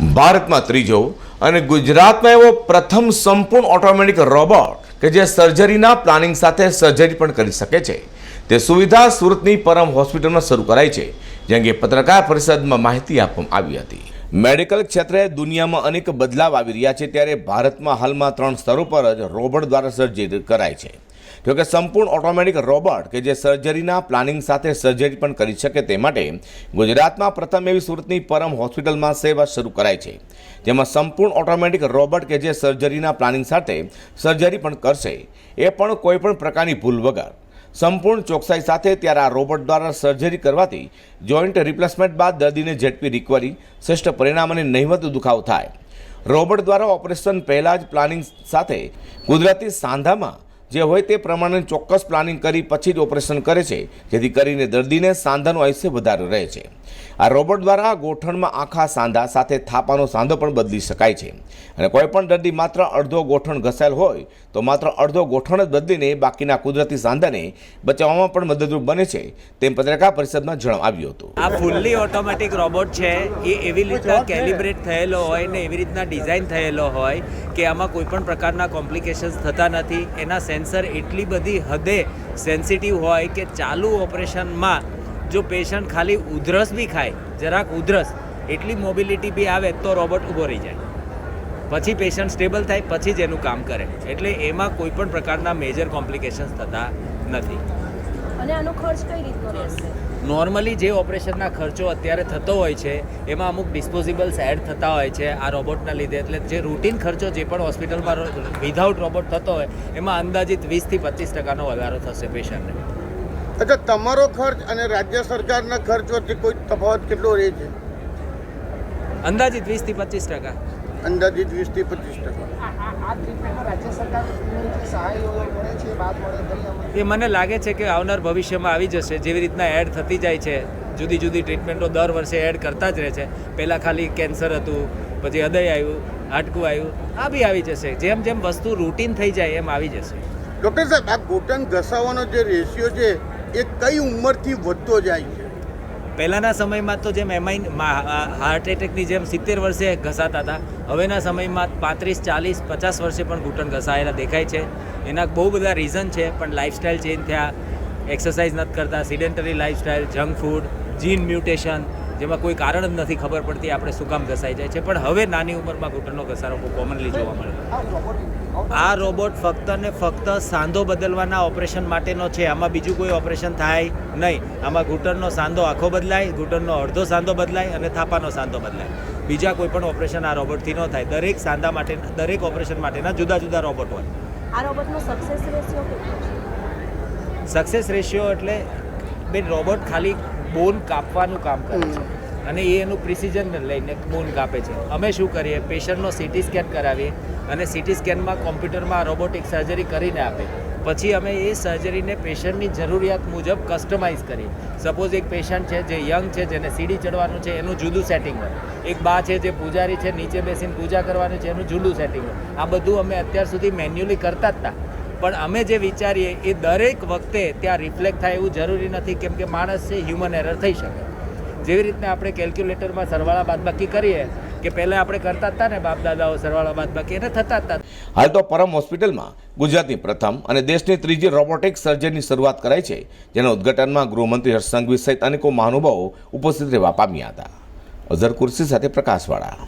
ભારતમાં ત્રીજો અને ગુજરાતમાં એવો પ્રથમ સંપૂર્ણ ઓટોમેટિક રોબોટ કે જે સર્જરીના પ્લાનિંગ સાથે સર્જરી પણ કરી શકે છે. તે સુવિધા સુરતની પરમ હોસ્પિટલમાં શરૂ કરાઈ છે જે અંગે પત્રકાર પરિષદમાં માહિતી આપવામાં આવી હતી. મેડિકલ ક્ષેત્રે દુનિયામાં અનેક બદલાવ આવી રહ્યા છે, ત્યારે ભારતમાં હાલમાં ત્રણ સ્તરો પર જ રોબોટ દ્વારા સર્જરી કરાય છે. જોકે સંપૂર્ણ ઓટોમેટિક રોબોટ કે જે સર્જરીના પ્લાનિંગ સાથે સર્જરી પણ કરી શકે તે માટે ગુજરાતમાં પ્રથમ એવી સુરતની પરમ હોસ્પિટલમાં સેવા શરૂ કરાઈ છે, જેમાં સંપૂર્ણ ઓટોમેટિક રોબોટ કે જે સર્જરીના પ્લાનિંગ સાથે સર્જરી પણ કરશે. એ પણ કોઈપણ પ્રકારની ભૂલ વગર. સંપૂર્ણ ચોકસાઈ સાથે ત્યારે આ રોબોટ દ્વારા સર્જરી કરવાથી જોઈન્ટ રિપ્લેસમેન્ટ બાદ દર્દીને ઝડપી રિકવરી, શ્રેષ્ઠ પરિણામ અને નહિવત દુખાવો થાય. રોબોટ દ્વારા ઓપરેશન પહેલાં જ પ્લાનિંગ સાથે કુદરતી સાંધામાં જે હોય તે પ્રમાણે ચોક્કસ પ્લાનિંગ કરી પછી જ ઓપરેશન કરે છે જેથી કરીને દર્દીને સાંધાનું આયુષ્ય વધારે રહે છે. આ રોબોટ દ્વારા ગોઠણમાં આખા સાંધા સાથે થાપાનો સાંધો પણ બદલી શકાય છે. અને કોઈપણ દર્દી માત્ર અડધો ગોઠણ ઘસાયેલ હોય તો માત્ર અડધો ગોઠણ જ બદલીને બાકીના કુદરતી સાંધાને બચાવવામાં પણ મદદરૂપ બને છે તેમ પત્રકાર પરિષદમાં જણાવ્યું હતું. આ ફૂલ્લી ઓટોમેટિક રોબોટ છે. એ એવી રીતના કેલિબ્રેટ થયેલો હોય ને એવી રીતના ડિઝાઇન થયેલો હોય કે આમાં કોઈ પણ પ્રકારના કોમ્પ્લિકેશન્સ થતા નથી. એના સેન્સર એટલી બધી હદે સેન્સિટિવ હોય કે ચાલુ ઓપરેશનમાં જો પેશન્ટ ખાલી ઉધરસ બી ખાય, જરાક ઉધરસ, એટલી મોબિલિટી બી આવે તો રોબોટ ઊભો રહી જાય. પછી પેશન્ટ સ્ટેબલ થાય, પછી જ એનું કામ કરે. એટલે એમાં કોઈ પણ પ્રકારના મેજર કોમ્પ્લિકેશન્સ થતા નથી. અને આનો ખર્ચ કઈ રીતનો રહેશે નોર્મલી જે ઓપરેશનના ખર્ચો અત્યારે થતો હોય છે એમાં અમુક ડિસ્પોઝિબલ્સ એડ થતા હોય છે આ રોબોટના લીધે. એટલે જે રૂટીન ખર્ચો જે પણ હોસ્પિટલમાં વિધાઉટ રોબોટ થતો હોય એમાં અંદાજિત વીસથી પચીસ ટકાનો વધારો થશે પેશન્ટને અચ્છા તમારો ખર્ચ અને રાજ્ય સરકારના ખર્ચ વચ્ચે કોઈ તફાવત કેટલો રહે છે? અંદાજિત વીસથી પચીસ ટકા. અંદાજિત વીસથી પચીસ ટકા. એ મને લાગે છે કે આવનાર ભવિષ્યમાં આવી જશે. જેવી રીતના એડ થતી જાય છે જુદી જુદી ટ્રીટમેન્ટો દર વર્ષે એડ કરતા જ રહે છે. પહેલાં ખાલી કેન્સર હતું પછી હૃદય આવ્યું હાડકું આવ્યું આ બી આવી જશે. જેમ જેમ વસ્તુ રૂટીન થઈ જાય એમ આવી જશે. ડૉક્ટર સાહેબ આ ઘૂંટણ ઘસાવાનો જે રેશિયો છે એ કઈ ઉંમરથી વધતો જાય છે? પહેલાંના સમયમાં તો જેમ એમઆઈ હાર્ટ એટેકની જેમ સિત્તેર વર્ષે ઘસાતા હતા. હવેના સમયમાં પાંત્રીસ, ચાલીસ, પચાસ વર્ષે પણ ઘૂંટણ ઘસાયેલા દેખાય છે. એના બહુ બધા રીઝન છે, પણ લાઇફસ્ટાઇલ ચેન્જ થયા. એક્સરસાઇઝ નથી કરતા sedentary lifestyle junk food gene mutation જેમાં કોઈ કારણ જ નથી ખબર પડતી, આપણે શું કામ ઘસાઈ જાય છે. પણ હવે નાની ઉંમરમાં ઘૂંટણનો ઘસારો બહુ કોમનલી જોવા મળે. આ રોબોટ ફક્ત ને ફક્ત સાંધો બદલવાના ઓપરેશન માટેનો છે. આમાં બીજું કોઈ ઓપરેશન થાય નહીં. આમાં ઘૂંટણનો સાંધો આખો બદલાય ઘૂંટણનો અડધો સાંધો બદલાય અને થાપાનો સાંધો બદલાય. બીજા કોઈ પણ ઓપરેશન આ રોબોટથી ન થાય. દરેક સાંધા માટે દરેક ઓપરેશન માટેના જુદા જુદા રોબોટ હોય. આ રોબોટનો સક્સેસ રેશિયો કેટલો સક્સેસ રેશિયો એટલે બેન રોબોટ ખાલી બોન કાપવાનું કામ કરે છે. અને એ એનું પ્રિસિઝન લઈને બોન કાપે છે. અમે શું કરીએ? પેશન્ટનો સીટી સ્કેન કરાવીએ અને સીટી સ્કેનમાં કોમ્પ્યુટરમાં રોબોટિક સર્જરી કરીને આપે. પછી અમે એ સર્જરીને પેશન્ટની જરૂરિયાત મુજબ કસ્ટમાઇઝ કરીએ. સપોઝ એક પેશન્ટ છે જે યંગ છે, જેને સીડી ચડવાનું છે, એનું જુદું સેટિંગ હોય. એક બા છે જે પૂજારી છે, નીચે બેસીને પૂજા કરવાની છે, એનું જુદું સેટિંગ હોય. આ બધું અમે અત્યાર સુધી મેન્યુઅલી કરતા જ હતા પણ અમે જે વિચારીએ, એ દરેક વખતે ત્યાં રિફ્લેક્ટ થાય એવું જરૂરી નથી, કેમ કે માણસ છે હ્યુમન એરર થઈ શકે. જેવી રીતના આપણે કેલ્ક્યુલેટરમાં સરવાળા બાદબાકી કરીએ કે પહેલાં આપણે કરતા હતા ને બાપ દાદાઓ સરવાળા બાદબાકી એને થતા હતા. હાલ તો પરમ હોસ્પિટલમાં ગુજરાતની પ્રથમ અને દેશની ત્રીજી રોબોટિક સર્જરીની શરૂઆત કરાઈ છે, જેના ઉદ્ઘાટનમાં ગૃહમંત્રી હર્ષ સંઘવી સહિત અનેકો મહાનુભાવો ઉપસ્થિત રહેવા પામ્યા હતા. અઝર કુર્સી સાથે પ્રકાશવાળા.